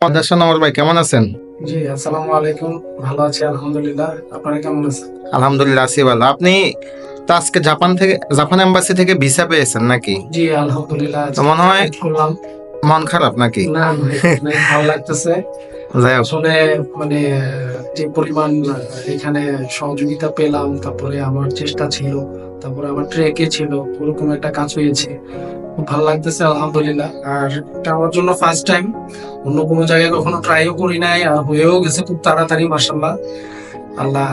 পদ্মাশন আমার ভাই কেমন আছেন? জি আসসালামু আলাইকুম। ভালো আছি আলহামদুলিল্লাহ। আপনারা কেমন আছেন? আলহামদুলিল্লাহ আছি ভালো। আপনি তো আজকে জাপান থেকে জাপান এম্বাসি থেকে ভিসা পেয়েছেন নাকি? জি আলহামদুলিল্লাহ। মনে হয়- মন খারাপ নাকি? না ভালো লাগতেছে। আসলে মানে যে পরিমাণ, এখানে সহযোগিতা পেলাম, তারপরে আমার চেষ্টা ছিল, তারপরে আমার ট্রেকে ছিল, ওরকম একটা কাজ হয়েছে। খুব ভালো লাগতেছে, আলহামদুলিল্লাহ। আর এটা আমার জন্য ফার্স্ট টাইম অন্য কোনো জায়গায় কখনো ট্রাইও করি নাই, আর হয়েও গেছে খুব তাড়াতাড়ি মাসাল্লাহ আল্লাহ,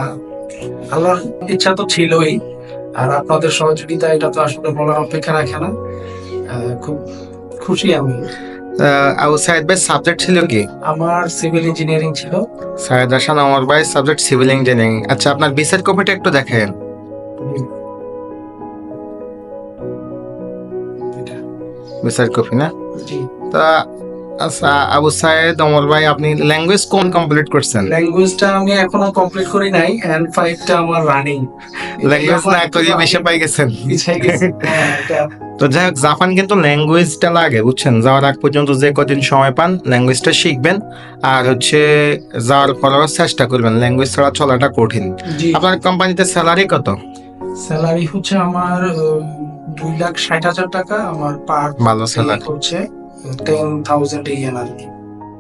আল্লাহর ইচ্ছা তো ছিলই, আর আপনাদের সহযোগিতা, এটা তো আসলে বলার অপেক্ষা রাখে না। খুব খুশি আমি। সাইদ ভাই সাবজেক্ট ছিল কি? আমার সিভিল ইঞ্জিনিয়ারিং ছিল। সাইদ হাসান আমার ভাই সাবজেক্ট সিভিল ইঞ্জিনিয়ারিং আচ্ছা আপনার বিসেট কপিটা একটু দেখেন। বিসেট ভিসার কপি না? তা আচ্ছা আবু সাইদ অমর ভাই আপনি ল্যাঙ্গুয়েজ কোন কমপ্লিট করছেন? ল্যাঙ্গুয়েজটা আমি এখনও কমপ্লিট করি নাই এন্ড ফাইভটা আমার রানিং ল্যাঙ্গুয়েজ না করিয়ে বেশি পাই গেছেন। তো যাই হোক জাপান কিন্তু ল্যাঙ্গুয়েজটা লাগে বুঝছেন? যাওয়ার আগ পর্যন্ত যে কদিন সময় পান ল্যাঙ্গুয়েজটা শিখবেন আর হচ্ছে যাওয়ার পরেও চেষ্টা করবেন ল্যাঙ্গুয়েজ ছাড়া চলাটা কঠিন। আপনার কোম্পানিতে স্যালারি কত? স্যালারি হচ্ছে আমার দুই লাখ ষাট হাজার টাকা আমার পার ভালো স্যালারি হচ্ছে। টেন থাউজেন্ড আর কি।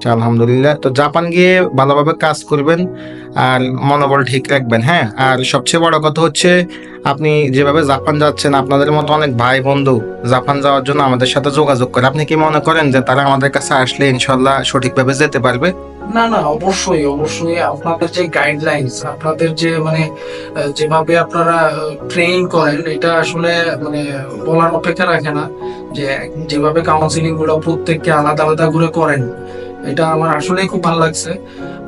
আলহামদুলিল্লাহ। তো জাপান গিয়ে ভালোভাবে কাজ করবেন আর মনোবল ঠিক রাখবেন হ্যাঁ? আর সবচেয়ে বড় কথা হচ্ছে, আপনি যেভাবে জাপান যাচ্ছেন, আপনাদের মতো অনেক ভাই বন্ধু জাপান যাওয়ার জন্য আমাদের সাথে যোগাযোগ করে। আপনি কি মনে করেন যে তারা আমাদের কাছে আসলে ইনশাল্লাহ সঠিকভাবে যেতে পারবে? না না অবশ্যই অবশ্যই আপনাদের যে গাইডলাইন্স আপনাদের যে মানে যেভাবে আপনারা ট্রেন করেন এটা আসলে মানে বলার অপেক্ষা রাখে না যে যেভাবে কাউন্সিলিংগুলো প্রত্যেককে আলাদা আলাদা করে করেন এটা আমার আসলেই খুব ভালো লাগছে।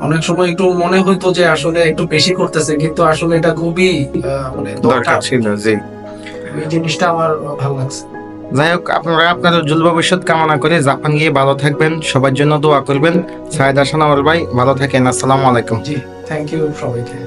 অনেক সময় একটু মনে হইতো যে আসলে একটু বেশি করতেছে কিন্তু আসলে এটা খুবই মানে দরকার দরকার। ছিল জি। এই জিনিসটা আমার ভালো লাগছে। যাই হোক, আপনারা আপনার উজ্জ্বল ভবিষ্যৎ কামনা করে জাপান গিয়ে ভালো থাকবেন, সবার জন্য দোয়া করবেন। সাহেদ আমল ভাই, ভালো থাকেন, আসসালামু আলাইকুম। জি থ্যাংক ইউ সবাইকে।